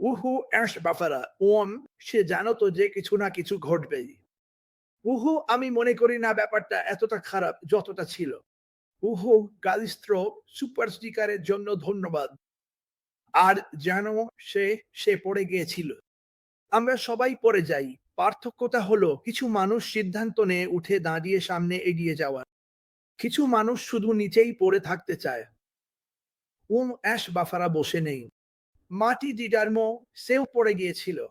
উহু অ্যাশ বাফারা, ওম, সে জানতো যে কিছু না কিছু ঘটবেই। উহু, আমি মনে করি না ব্যাপারটা এতটা খারাপ যতটা ছিল। উহু, গালিস্ত্র সুপার স্টিকারের জন্য ধন্যবাদ। আর যেন সে সে পড়ে গিয়েছিল। আমরা সবাই পড়ে যাই। পার্থক্যটা হলো কিছু মানুষ সিদ্ধান্ত নিয়ে উঠে দাঁড়িয়ে সামনে এগিয়ে যাওয়ার। কিছু মানুষ শুধু নিচেই পড়ে থাকতে চায়। উম অ্যাশ বাফারা বসে নেই। মাটি ডিডার্মো সেও পড়ে গিয়েছিল।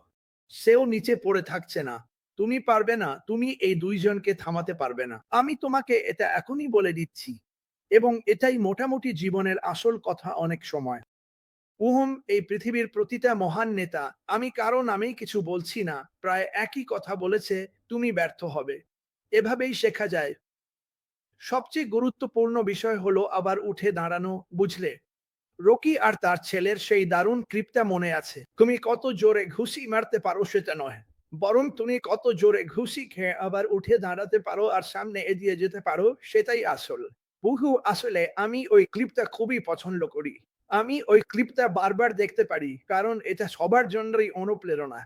সেও নিচে পড়ে থাকছে না। তুমি পারবে না, তুমি এই দুইজনকে থামাতে পারবে না। আমি তোমাকে এটা এখনই বলে দিচ্ছি। এবং এটাই মোটামুটি জীবনের আসল কথা অনেক সময়। উহম, এই পৃথিবীর প্রতিটা মহান নেতা, আমি কারও নামেই কিছু বলছি না, প্রায় একই কথা বলেছে, তুমি ব্যর্থ হবে। এভাবেই শেখা যায়। সবচেয়ে গুরুত্বপূর্ণ বিষয় হলো আবার উঠে দাঁড়ানো, বুঝলে? রকি আর তার ছেলের সেই দারুণ কৃপ্তা মনে আছে। তুমি কত জোরে ঘুষি মারতে পারো সেটা নয়। বরং তুমি কত জোরে ঘুষি খেয়ে আবার উঠে দাঁড়াতে পারো আর সামনে এগিয়ে যেতে পারো, সেটাই আসল। বহু, আসলে আমি ওই ক্লিপটা খুবই পছন্দ করি। আমি ওই ক্লিপটা বারবার দেখতে পারি, কারণ এটা সবার জন্যই অনুপ্রেরণা।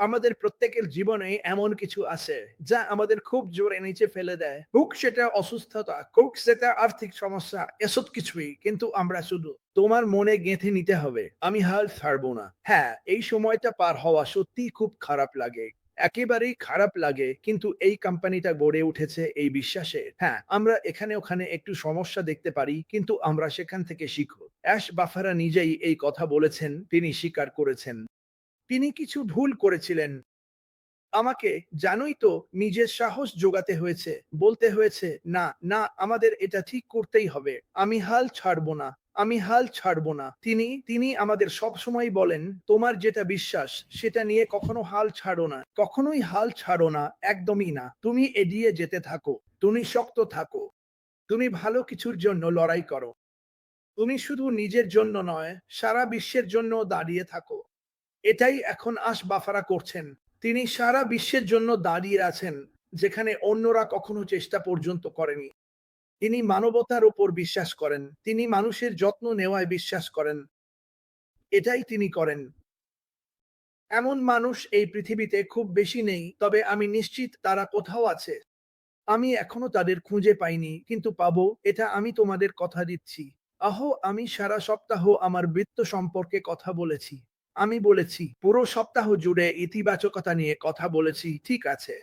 আমাদের প্রত্যেকের জীবনে এমন কিছু আছে যা আমাদের খুব জোরে নিচে ফেলে দেয়। হোক সেটা অসুস্থতা, হোক সেটা আর্থিক সমস্যা, এসব কিছুই কিন্তু আমরা শুধু তোমার মনে গেঁথে নিতে হবে। আমি হাল ছাড়বো না। হ্যাঁ এই সময়টা পার হওয়া সত্যি খুব খারাপ লাগে। একেবারেই খারাপ লাগে, কিন্তু এই কোম্পানিটা গড়ে উঠেছে এই বিশ্বাসে। হ্যাঁ আমরা এখানে ওখানে একটু সমস্যা দেখতে পারি, কিন্তু আমরা সেখান থেকে শিখব। অ্যাশ বাফারা নিজেই এই কথা বলেছেন, তিনি স্বীকার করেছেন। তিনি কিছু ভুল করেছিলেন। আমাকে, জানোই তো, নিজের সাহস জোগাতে হয়েছে। বলতে হয়েছে, না না, আমাদের এটা ঠিক করতেই হবে। আমি হাল ছাড়বো না। আমি হাল ছাড়বো না। তিনি তিনি আমাদের সব সময় বলেন, তোমার যেটা বিশ্বাস, সেটা নিয়ে কখনো হাল ছাড়ো না। কখনোই হাল ছাড়ো না, একদমই না। তুমি এগিয়ে যেতে থাকো। তুমি শক্ত থাকো। তুমি ভালো কিছুর জন্য লড়াই করো। তুমি শুধু নিজের জন্য নয়, সারা বিশ্বের জন্য দাঁড়িয়ে থাকো। এটাই এখন আশ বাফারা করছেন। তিনি সারা বিশ্বের জন্য দাঁড়িয়ে আছেন, যেখানে অন্যরা কখনো চেষ্টা পর্যন্ত করেনি। তিনি মানবতার উপর বিশ্বাস করেন, তিনি মানুষের যত্ন নেওয়ায় বিশ্বাস করেন। এটাই তিনি করেন। এমন মানুষ এই পৃথিবীতে খুব বেশি নেই, তবে আমি নিশ্চিত তারা কোথাও আছে। আমি এখনও তাদের খুঁজে পাইনি, কিন্তু পাবো, এটা আমি তোমাদের কথা দিচ্ছি। আহো, আমি সারা সপ্তাহ আমার বৃত্ত সম্পর্কে কথা বলেছি। আমি বলেছি, পুরো সপ্তাহ জুড়ে ইতিবাচকতা নিয়ে কথা বলেছি, ঠিক আছে।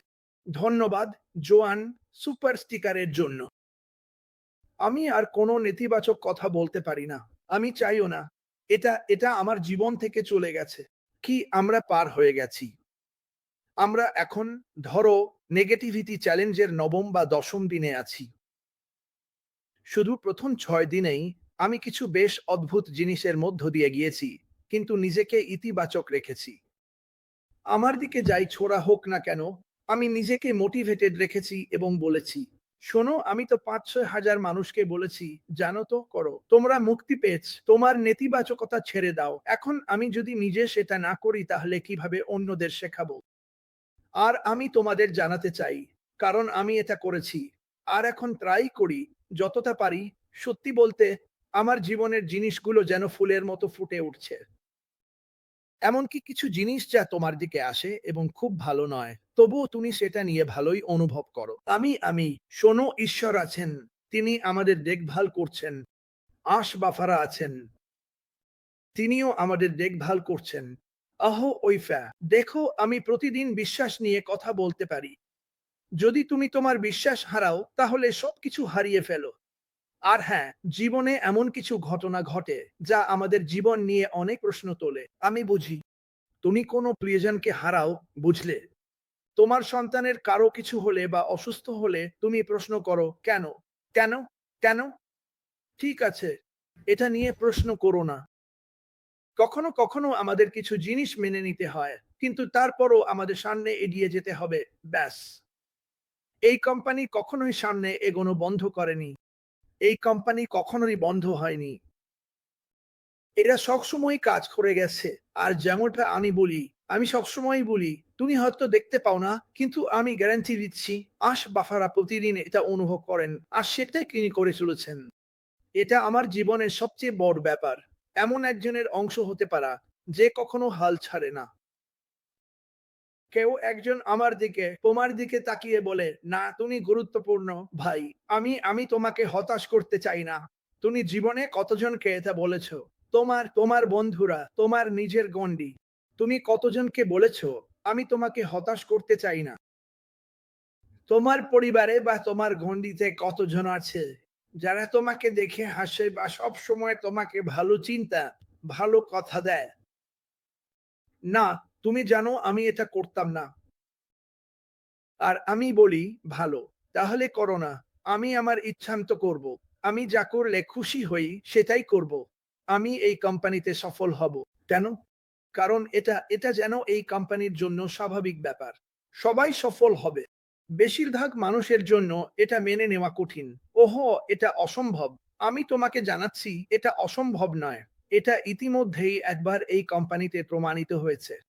ধন্যবাদ, জোয়ান, সুপার স্টিকারের জন্য। আমি আর কোনো নেতিবাচক কথা বলতে পারি না। আমি চাইও না। এটা এটা আমার জীবন থেকে চলে গেছে। কি আমরা পার হয়ে গেছি। আমরা এখন, ধরো, নেগেটিভিটি চ্যালেঞ্জের নবম বা দশম দিনে আছি। শুধু প্রথম ছয় দিনেই আমি কিছু বেশ অদ্ভুত জিনিসের মধ্য দিয়ে গিয়েছি। কিন্তু নিজেকে ইতিবাচক রেখেছি। আমার দিকে যাই ছোড়া হোক না কেন, আমি নিজেকে মোটিভেটেড রেখেছি এবং বলেছি, শোনো, আমি তো পাঁচ ছয় হাজার মানুষকে বলেছি, জানো তো, করো। তোমরা মুক্তি পেয়েছ, তোমার নেতিবাচকতা ছেড়ে দাও। এখন আমি যদি নিজে সেটা না করি, তাহলে কীভাবে অন্যদের শেখাবো? আর আমি তোমাদের জানাতে চাই, কারণ আমি এটা করেছি। আর এখন ট্রাই করি, যতটা পারি, সত্যি বলতে, আমার জীবনের জিনিসগুলো যেন ফুলের মতো ফুটে উঠছে। এমনকি কিছু জিনিস যা তোমার দিকে আসে এবং খুব ভালো নয়, তবুও তুমি সেটা নিয়ে ভালোই অনুভব করো। আমি আমি, শোনো, ঈশ্বর আছেন, তিনি আমাদের দেখভাল করছেন, আশ বাফারা আছেন, তিনিও আমাদের দেখভাল করছেন। আহো ওইফা দেখো, আমি প্রতিদিন বিশ্বাস নিয়ে কথা বলতে পারি। যদি তুমি তোমার বিশ্বাস হারাও, তাহলে সবকিছু হারিয়ে ফেলো। আর হ্যাঁ জীবনে এমন কিছু ঘটনা ঘটে যা আমাদের জীবন নিয়ে অনেক প্রশ্ন তোলে। আমি বুঝি, তুমি কোনো প্রিয়জনকে হারাও বুঝলে? তোমার সন্তানের কারও কিছু হলে বা অসুস্থ হলে তুমি প্রশ্ন করো, কেন? কেন? কেন? ঠিক আছে, এটা নিয়ে প্রশ্ন করো না। কখনো কখনো আমাদের কিছু জিনিস মেনে নিতে হয়, কিন্তু তারপরও আমাদের সামনে এগিয়ে যেতে হবে, ব্যাস। এই কোম্পানি কখনোই সামনে এগোনো বন্ধ করেনি। এই কোম্পানি কখনোই বন্ধ হয়নি। এরা সবসময় কাজ করে গেছে। আর যেমনটা আমি বলি, আমি সবসময় বলি, তুমি হয়তো দেখতে পাও না, কিন্তু আমি গ্যারান্টি দিচ্ছি, আশ বাফারা প্রতিদিন এটা অনুভব করেন, আর সেটাই তিনি করে চলেছেন। এটা আমার জীবনের সবচেয়ে বড় ব্যাপার। এমন একজনের অংশ হতে পারা, যে কখনো হাল ছাড়ে না। কেউ একজন আমার দিকে, তোমার দিকে তাকিয়ে বলে, না, তুমি গুরুত্বপূর্ণ ভাই। আমি আমি তোমাকে হতাশ করতে চাই না। তুমি জীবনে কতজনকে এটা বলেছ? তোমার তোমার বন্ধুরা, তোমার নিজের গন্ডি তুমি কতজনকে বলেছ, আমি তোমাকে হতাশ করতে চাই না। তোমার পরিবারে বা তোমার গন্ডিতে কতজন আছে? যারা তোমাকে দেখে হাসে বা সব সময় তোমাকে ভালো চিন্তা, ভালো কথা দেয়। না তুমি জানো আমি এটা করতাম না। আর আমি বলি, ভালো, তাহলে করো না, আমি আমার ইচ্ছান্ত করব, আমি যা করলে খুশি হই সেটাই করব, আমি এই কোম্পানিতে সফল হব। কেন? কারণ এটা এটা যেন এই কোম্পানির জন্য স্বাভাবিক ব্যাপার। সবাই সফল হবে। বেশিরভাগ মানুষের জন্য এটা মেনে নেওয়া কঠিন। ওহো, এটা অসম্ভব। আমি তোমাকে জানাচ্ছি, এটা অসম্ভব নয়। এটা ইতিমধ্যেই একবার এই কোম্পানিতে প্রমাণিত হয়েছে।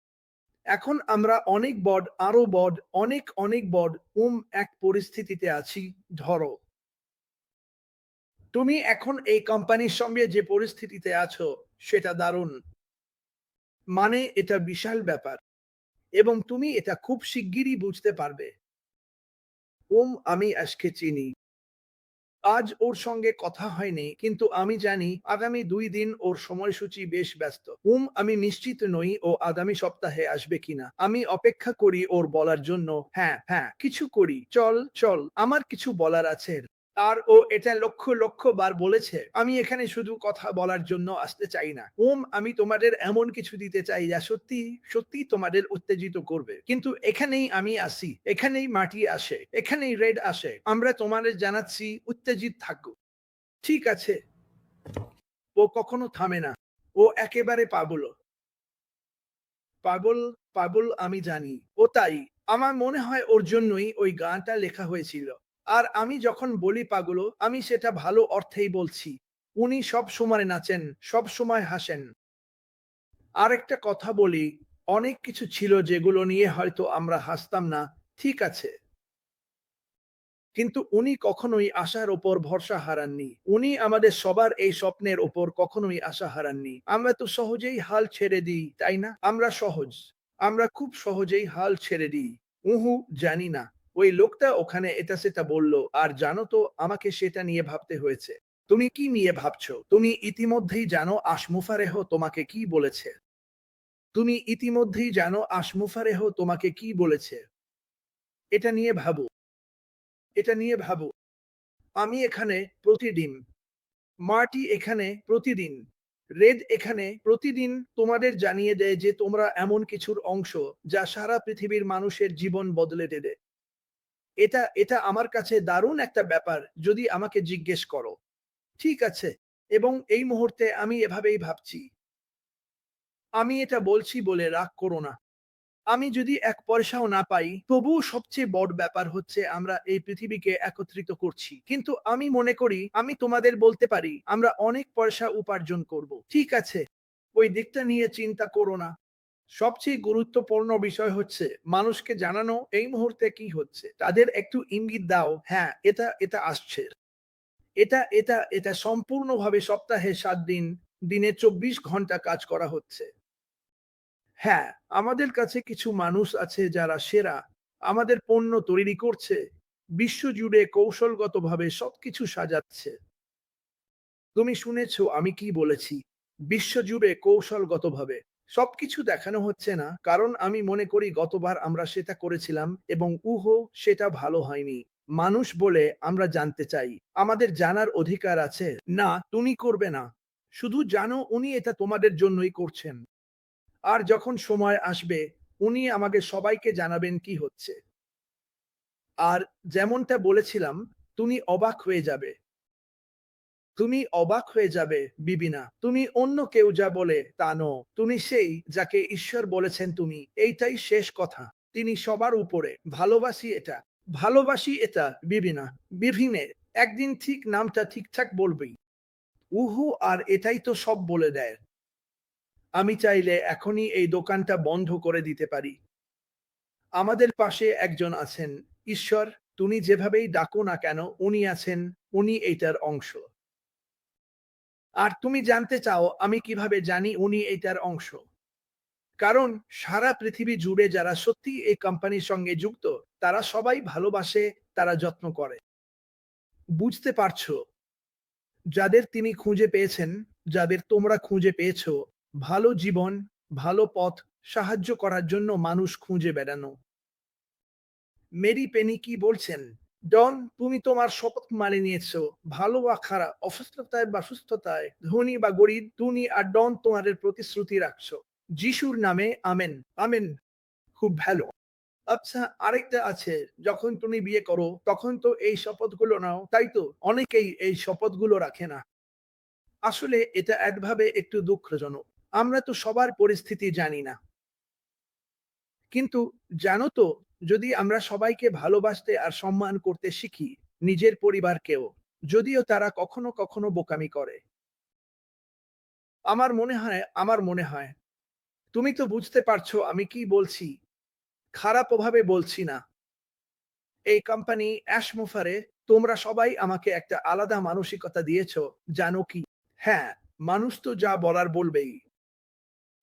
এখন আমরা অনেক বড, আরও বড, অনেক অনেক বড, উম, এক পরিস্থিতিতে আছি, ধরো। তুমি এখন এই কোম্পানির সঙ্গে যে পরিস্থিতিতে আছো, সেটা দারুণ। মানে এটা বিশাল ব্যাপার। এবং তুমি এটা খুব শিগগিরই বুঝতে পারবে। ওম আমি আজকে চিনি। আজ ওর সঙ্গে কথা হয়নি, কিন্তু আমি জানি আগামী দুই দিন ওর সময়সূচি বেশ ব্যস্ত। হুম আমি নিশ্চিত নই ও আগামী সপ্তাহে আসবে কিনা। আমি অপেক্ষা করি ওর বলার জন্য। হ্যাঁ হ্যাঁ কিছু করি। চল চল, আমার কিছু বলার আছে। আর ও এটা লক্ষ লক্ষ বার বলেছে, আমি এখানে শুধু কথা বলার জন্য আসতে চাই না। ওম, আমি তোমাদের এমন কিছু দিতে চাই যা সত্যি সত্যি তোমাদের উত্তেজিত করবে। কিন্তু এখানেই আমি আসি, এখানেই মাটি আসে, এখানেই রেড আসে। আমরা তোমাদের জানাচ্ছি, উত্তেজিত থাকো। ঠিক আছে। ও কখনো থামে না। ও একেবারে পাগল। পাগল পাগল আমি জানি। ও তাই। আমার মনে হয় ওর জন্যই ওই গানটা লেখা হয়েছিল। আর আমি যখন বলি পাগল, আমি সেটা ভালো অর্থেই বলছি। উনি সব সময় নাচেন, সব সময় হাসেন। আরেকটা কথা বলি, অনেক কিছু ছিল যেগুলো নিয়ে হয়তো আমরা হাসতাম না, ঠিক আছে। কিন্তু উনি কখনোই আশার ওপর ভরসা হারাননি। উনি আমাদের সবার এই স্বপ্নের ওপর কখনোই আশা হারাননি। আমরা তো সহজেই হাল ছেড়ে দিই, তাই না? আমরা সহজ। আমরা খুব সহজেই হাল ছেড়ে দিই। উহু, জানি না। ওই লোকটা ওখানে এটা সেটা বলল, আর জানো তো, আমাকে সেটা নিয়ে ভাবতে হয়েছে। তুমি কি নিয়ে ভাবছ? তুমি ইতিমধ্যেই জানো আশমুফারেহ তোমাকে কি বলেছে। তুমি ইতিমধ্যেই জানো আশমুফারেহ তোমাকে কি বলেছে। এটা নিয়ে ভাবো। এটা নিয়ে ভাবো। আমি এখানে প্রতিদিন মার্টি এখানে প্রতিদিন রেড এখানে প্রতিদিন তোমাদের জানিয়ে দেয় যে তোমরা এমন কিছুর অংশ যা সারা পৃথিবীর মানুষের জীবন বদলে দেবে। এটা এটা আমার কাছে দারুণ একটা ব্যাপার যদি আমাকে জিজ্ঞেস করো। ঠিক আছে? এবং এই মুহূর্তে আমি এভাবেই ভাবছি। আমি এটা বলছি বলে রাগ করো না। আমি যদি এক পয়সাও না পাই, তবুও সবচেয়ে বড় ব্যাপার হচ্ছে আমরা এই পৃথিবীকে একত্রিত করছি। কিন্তু আমি মনে করি, আমি তোমাদের বলতে পারি, আমরা অনেক পয়সা উপার্জন করব। ঠিক আছে? ওই দিকটা নিয়ে চিন্তা করো না। সবচেয়ে গুরুত্বপূর্ণ বিষয় হচ্ছে মানুষকে জানানো, এই মুহূর্তে কি হচ্ছে? তাদের একটু ইঙ্গিত দাও হ্যাঁ এটা এটা আসছে। এটা এটা এটা সম্পূর্ণভাবে সপ্তাহে সাত দিন, দিনে চব্বিশ ঘণ্টা কাজ করা হচ্ছে। হ্যাঁ আমাদের কাছে কিছু মানুষ আছে যারা সেরা, আমাদের পণ্য তৈরি করছে বিশ্বজুড়ে কৌশলগতভাবে সবকিছু সাজাচ্ছে। তুমি শুনেছো আমি কি বলেছি বিশ্বজুড়ে কৌশলগতভাবে সবকিছু দেখানো হচ্ছে না, কারণ আমি মনে করি গতবার আমরা সেটা করেছিলাম এবং উহো, সেটা ভালো হয়নি। মানুষ বলে আমরা জানতে চাই, আমাদের জানার অধিকার আছে। না, তুমি করবে না। শুধু জানো উনি এটা তোমাদের জন্যই করছেন। আর যখন সময় আসবে, উনি আমাকে সবাইকে জানাবেন কি হচ্ছে। আর যেমনটা বলেছিলাম, তুমি অবাক হয়ে যাবে। তুমি অবাক হয়ে যাবে, বিবিনা। তুমি অন্য কেউ যা বলে তা নো তুমি সেই যাকে ঈশ্বর বলেছেন তুমি। এইটাই শেষ কথা। তিনি সবার উপরে। ভালোবাসি এটা। ভালোবাসি এটা, বিবিনা। বিভিনে একদিন ঠিক নামটা ঠিকঠাক বলবেই। উহু, আর এটাই তো সব বলে দেয়। আমি চাইলে এখনই এই দোকানটা বন্ধ করে দিতে পারি। আমাদের পাশে একজন আছেন। ঈশ্বর, তুমি যেভাবেই ডাকো না কেন, উনি আছেন, উনি এইটার অংশ। আর তুমি জানতে চাও আমি কীভাবে জানি উনি এইটার অংশ? কারণ সারা পৃথিবী জুড়ে যারা সত্যি এই কোম্পানির সঙ্গে যুক্ত, তারা সবাই ভালোবাসে, তারা যত্ন করে। বুঝতে পারছ? যাদের তিনি খুঁজে পেয়েছেন, যাদের তোমরা খুঁজে পেয়েছ, ভালো জীবন, ভালো পথ সাহায্য করার জন্য মানুষ খুঁজে বেড়ানো। মেরি পেনি কি বলছেন? ডন তুমি তোমার শপথ মানে নিয়েছো। ভালো বা খারাপ, অসুস্থতায় বা সুস্থতায়, ধনী বা গরিব, তুমি আর ডন তোমাদের প্রতিশ্রুতি রাখছো। যিশুর নামে, আমেন। আমেন। খুব ভালো। আচ্ছা আরেকটা আছে, যখন তুমি বিয়ে করো, তখন তো এই শপথগুলো নাও, তাই তো? অনেকেই এই শপথগুলো রাখে না। আসলে এটা একভাবে একটু দুঃখজনক। আমরা তো সবার পরিস্থিতি জানি না। কিন্তু জানো তো যদি আমরা সবাইকে ভালোবাসতে আর সম্মান করতে শিখি নিজের পরিবারকেও, যদিও তারা কখনো কখনো বোকামি করে। আমার মনে হয়, আমার মনে হয়, তুমি তো বুঝতে পারছ আমি কি বলছি, খারাপ ভাবে বলছি না। এই কোম্পানি অ্যাশমোফারে তোমরা সবাই আমাকে একটা আলাদা মানসিকতা দিয়েছ, জানো কি? হ্যাঁ মানুষ তো যা বলার বলবেই।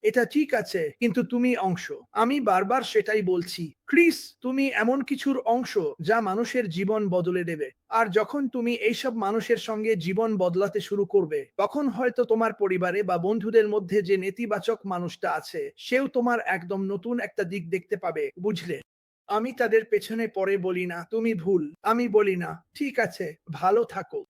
এটা ঠিক আছে, কিন্তু তুমি অংশ। আমি বারবার সেটাই বলছি। ক্রিস, তুমি এমন কিছুর অংশ যা মানুষের জীবন বদলে দেবে। আর যখন তুমি এইসব মানুষের সঙ্গে জীবন বদলাতে শুরু করবে, তখন হয়তো তোমার পরিবারে বা বন্ধুদের মধ্যে যে নেতিবাচক মানুষটা আছে, সেও তোমার একদম নতুন একটা দিক দেখতে পাবে, বুঝলে? আমি তাদের পেছনে পরে বলি না, তুমি ভুল, আমি বলি না, ঠিক আছে, ভালো থাকো।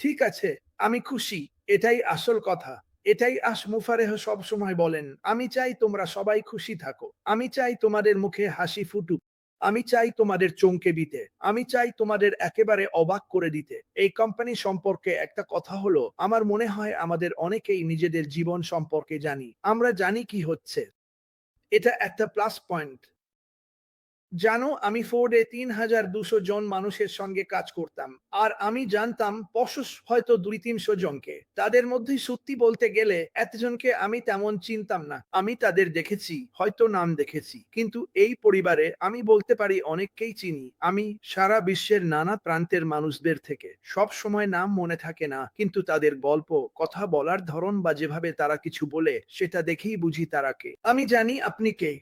ঠিক আছে, আমি খুশি, এটাই আসল কথা। এটাই আশ মুফারেহ সব সময় বলেন, আমি চাই তোমরা সবাই খুশি থাকো। আমি চাই তোমাদের মুখে হাসি ফুটুক। আমি চাই তোমাদের চমকে দিতে। আমি চাই তোমাদের একেবারে অবাক করে দিতে। এই কোম্পানি সম্পর্কে একটা কথা হলো, আমার মনে হয় আমাদের অনেকেই নিজেদের জীবন সম্পর্কে জানি। আমরা জানি কি হচ্ছে। এটা একটা প্লাস পয়েন্ট জানো, আমি ফোর্ডে তিন হাজার দুশো জন মানুষের সঙ্গে কাজ করতাম। আর আমি জানতাম পশস হয়তো দুই তিনশো জনকে। তাদের মধ্যে সত্যি বলতে গেলে এতজনকে আমি তেমন চিনতাম না। আমি তাদের দেখেছি, হয়তো নাম দেখেছি। কিন্তু এই পরিবারে আমি বলতে পারি অনেককেই চিনি। আমি সারা বিশ্বের নানা প্রান্তের মানুষদের থেকে। সব সময় নাম মনে থাকে না, কিন্তু তাদের গল্প, কথা বলার ধরন বা যেভাবে তারা কিছু বলে, সেটা দেখেই বুঝি তারাকে আমি জানি আপনি কে।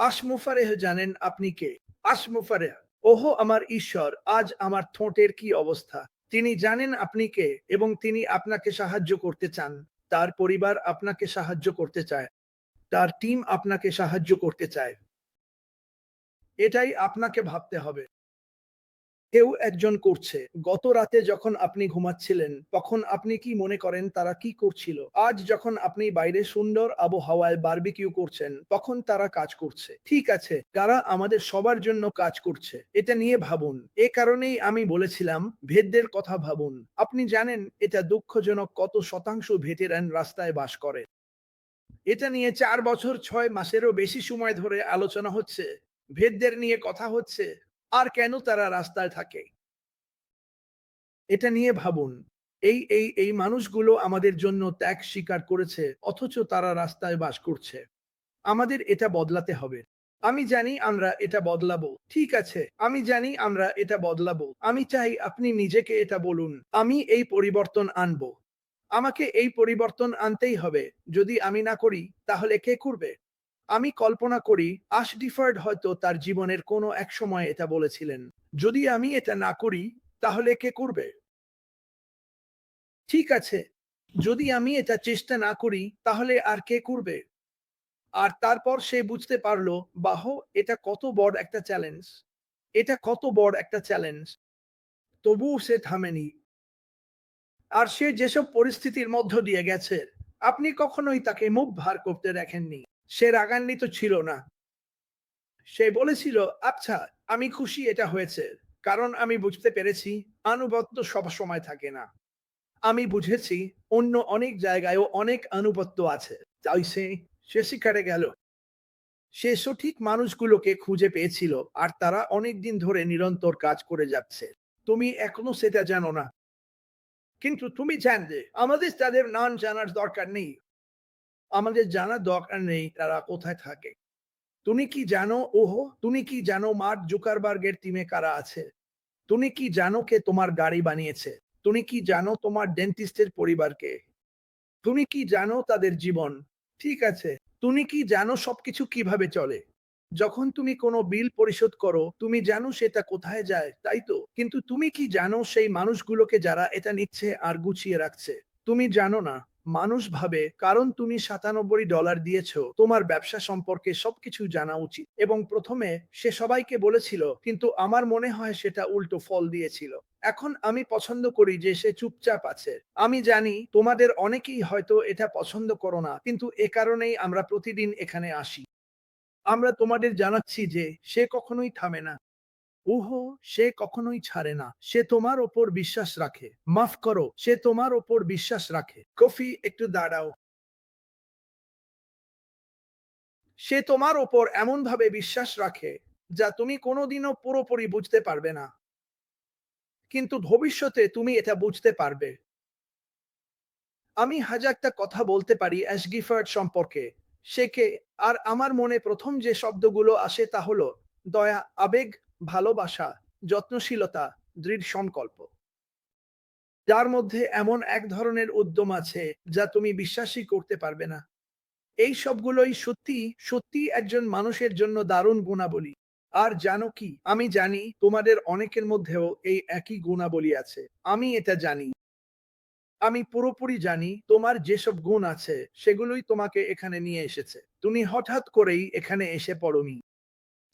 আশমুফারেহ জানেন আপনি কে? আশমুফারেহ ওহো, আমার ঈশ্বর, আজ আমার ঠোঁটের কি অবস্থা? তিনি জানেন আপনি কে এবং তিনি আপনাকে সাহায্য করতে চান। তার পরিবার আপনাকে সাহায্য করতে চায়। তার টিম আপনাকে সাহায্য করতে চায়। এটাই আপনাকে ভাবতে হবে। কেউ একজন করছে। গত রাতে যখন আপনি ঘুমাচ্ছিলেন, তখন আপনি কি মনে করেন তারা কি করছিল? আজ যখন আপনি বাইরে সুন্দর আবহাওয়ায় বারবিকিউ করছেন, তখন তারা কাজ করছে। ঠিক আছে, তারা আমাদের সবার জন্য কাজ করছে। এটা নিয়ে ভাবুন। এ কারণেই আমি বলেছিলাম, ভেদদের কথা ভাবুন। আপনি জানেন, এটা দুঃখজনক কত শতাংশ ভেটেরান রাস্তায় বাস করে। এটা নিয়ে চার বছর ছয় মাসেরও বেশি সময় ধরে আলোচনা হচ্ছে। ভেদদের নিয়ে কথা হচ্ছে। আর কেন তারা রাস্তায় থাকে? এটা নিয়ে ভাবুন। এই এই এই মানুষগুলো আমাদের জন্য ত্যাগ স্বীকার করেছে, অথচ তারা রাস্তায় বাস করছে। আমাদের এটা বদলাতে হবে। আমি জানি আমরা এটা বদলাবো। ঠিক আছে, আমি জানি আমরা এটা বদলাবো। আমি চাই আপনি নিজেকে এটা বলুন, আমি এই পরিবর্তন আনব। আমাকে এই পরিবর্তন আনতেই হবে। যদি আমি না করি, তাহলে কে করবে? আমি কল্পনা করি, আশ ডিফার্ড হয়তো তার জীবনের কোনো এক সময় এটা বলেছিলেন। যদি আমি এটা না করি, তাহলে কে করবে? ঠিক আছে। যদি আমি এটা চেষ্টা না করি, তাহলে আর কে করবে? আর তারপর সে বুঝতে পারল, বাহ, এটা কত বড় একটা চ্যালেঞ্জ এটা কত বড় একটা চ্যালেঞ্জ তবুও সে থামেনি। আর সে যেসব পরিস্থিতির মধ্য দিয়ে গেছে, আপনি কখনোই তাকে মুখ ভার করতে দেখেননি। সে রাগান্বিত ছিল না। সে বলেছিল আচ্ছা আমি খুশি এটা হয়েছে, কারণ আমি বুঝতে পেরেছি আনুগত্য সব সময় থাকে না। আমি বুঝেছি অন্য অনেক জায়গায়ও অনেক আনুগত্য আছে। তাই সে সে শিকারে গেল। সে সঠিক মানুষগুলোকে খুঁজে পেয়েছিল, আর তারা অনেক দিন ধরে নিরন্তর কাজ করে যাচ্ছে। তুমি এখনও সেটা জানো না। কিন্তু তুমি জানবে আমাদের তাদের নাম জানার দরকার নেই। আমাদের জানার দরকার নেই তারা কোথায় থাকে। তুমি কি জানো, ওহো, তুমি কি জানো মার্ক জুকারবার্গের টিমে কারা আছে? তুমি কি জানো কে তোমার গাড়ি বানিয়েছে? তুমি কি জানো তোমার ডেন্টিস্টের পরিবারকে? তুমি কি জানো তাদের জীবন? ঠিক আছে, তুমি কি জানো সবকিছু কীভাবে চলে? যখন তুমি কোনো বিল পরিশোধ করো, তুমি জানো সেটা কোথায় যায়, তাই তো? কিন্তু তুমি কি জানো সেই মানুষগুলোকে যারা এটা নিচ্ছে আর গুছিয়ে রাখছে? তুমি জানো না। মানুষ ভাবে, কারণ তুমি সাতানব্বই ডলার দিয়েছ, তোমার ব্যবসা সম্পর্কে সবকিছু জানা উচিত। এবং প্রথমে সে সবাইকে বলেছিল, কিন্তু আমার মনে হয় সেটা উল্টো ফল দিয়েছিল। এখন আমি পছন্দ করি যে সে চুপচাপ আছে। আমি জানি তোমাদের অনেকেই হয়তো এটা পছন্দ করো না, কিন্তু এ কারণেই আমরা প্রতিদিন এখানে আসি। আমরা তোমাদের জানাচ্ছি যে সে কখনোই থামে না। ওহো, সে কখনোই ছাড়ে না। সে তোমার ওপর বিশ্বাস রাখে। মাফ করো, সে তোমার ওপর বিশ্বাস রাখে। কফি, একটু দাঁড়াও। সে তোমার ওপর এমন ভাবে বিশ্বাস রাখে, যা তুমি কোনোদিনও পুরোপুরি বুঝতে পারবে না। কিন্তু ভবিষ্যতে তুমি এটা বুঝতে পারবে। আমি হাজারটা কথা বলতে পারি অ্যাশগিফার্ড সম্পর্কে। সে কে? আর আমার মনে প্রথম যে শব্দগুলো আসে তা হলো, দয়া, আবেগ ভালোবাসা, যত্নশীলতা, দৃঢ় সংকল্প। যার মধ্যে এমন এক ধরনের উদ্যম আছে যা তুমি বিশ্বাসই করতে পারবে না। এই সবগুলোই সত্যি সত্যি একজন মানুষের জন্য দারুণ গুণাবলী। আর জানো কি? আমি জানি তোমাদের অনেকের মধ্যেও এই একই গুণাবলী আছে। আমি এটা জানি। আমি পুরোপুরি জানি তোমার যেসব গুণ আছে, সেগুলোই তোমাকে এখানে নিয়ে এসেছে। তুমি হঠাৎ করেই এখানে এসে পড়নি।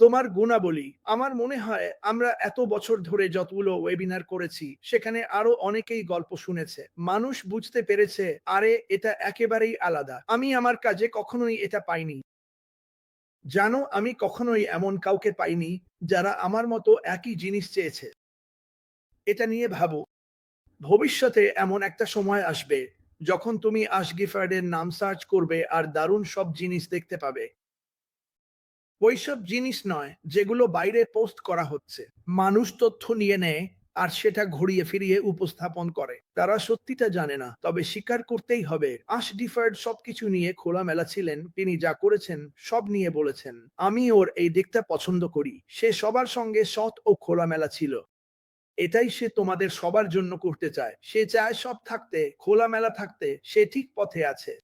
তোমার গুণাবলী। আমার মনে হয় আমরা এত বছর ধরে যতগুলো ওয়েবিনার করেছি, সেখানে আরও অনেকেই গল্প শুনেছে। মানুষ বুঝতে পেরেছে, আরে, এটা একেবারেই আলাদা। আমি আমার কাজে কখনোই এটা পাইনি। জানো, আমি কখনোই এমন কাউকে পাইনি যারা আমার মতো একই জিনিস চেয়েছে। এটা নিয়ে ভাবো। ভবিষ্যতে এমন একটা সময় আসবে যখন তুমি আশগিফার্ডের নাম সার্চ করবে আর দারুণ সব জিনিস দেখতে পাবে। ওইসব জিনিস নয় যেগুলো বাইরে পোস্ট করা হচ্ছে। মানুষ তথ্য নিয়ে নেয় আর সেটা ঘুরিয়ে ফিরিয়ে উপস্থাপন করে। তারা সত্যিটা জানে না, তবে স্বীকার করতেই হবে। আশ ডিফার্ড সবকিছু নিয়ে খোলামেলা ছিলেন, তিনি যা করেছেন সব নিয়ে বলেছেন। আমি ওর এই দিকটা পছন্দ করি। সে সবার সঙ্গে সৎ ও খোলামেলা ছিল। এটাই সে তোমাদের সবার জন্য করতে চায়। সে চায় সব থাকতে, খোলামেলা থাকতে, সে ঠিক পথে আছে।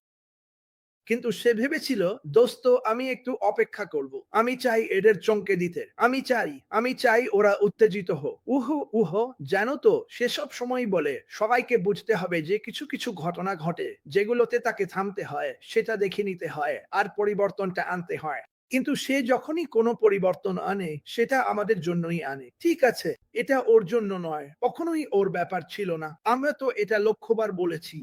কিন্তু সে ভেবেছিল, দোস্ত, আমি একটু অপেক্ষা করব। আমি চাই এদের চমকে দিতে। আমি চাই আমি চাই ওরা উত্তেজিত হোক। উহু, উহ জানো তো সে সব সময় বলে, সবাইকে বুঝতে হবে যে কিছু কিছু ঘটনা ঘটে, যেগুলোতে তাকে থামতে হয়, সেটা দেখে নিতে হয়, আর পরিবর্তনটা আনতে হয়। কিন্তু সে যখনই কোনো পরিবর্তন আনে, সেটা আমাদের জন্যই আনে। ঠিক আছে, এটা ওর জন্য নয়, কখনোই ওর ব্যাপার ছিল না। আমরা তো এটা লক্ষ্যবার বলেছি।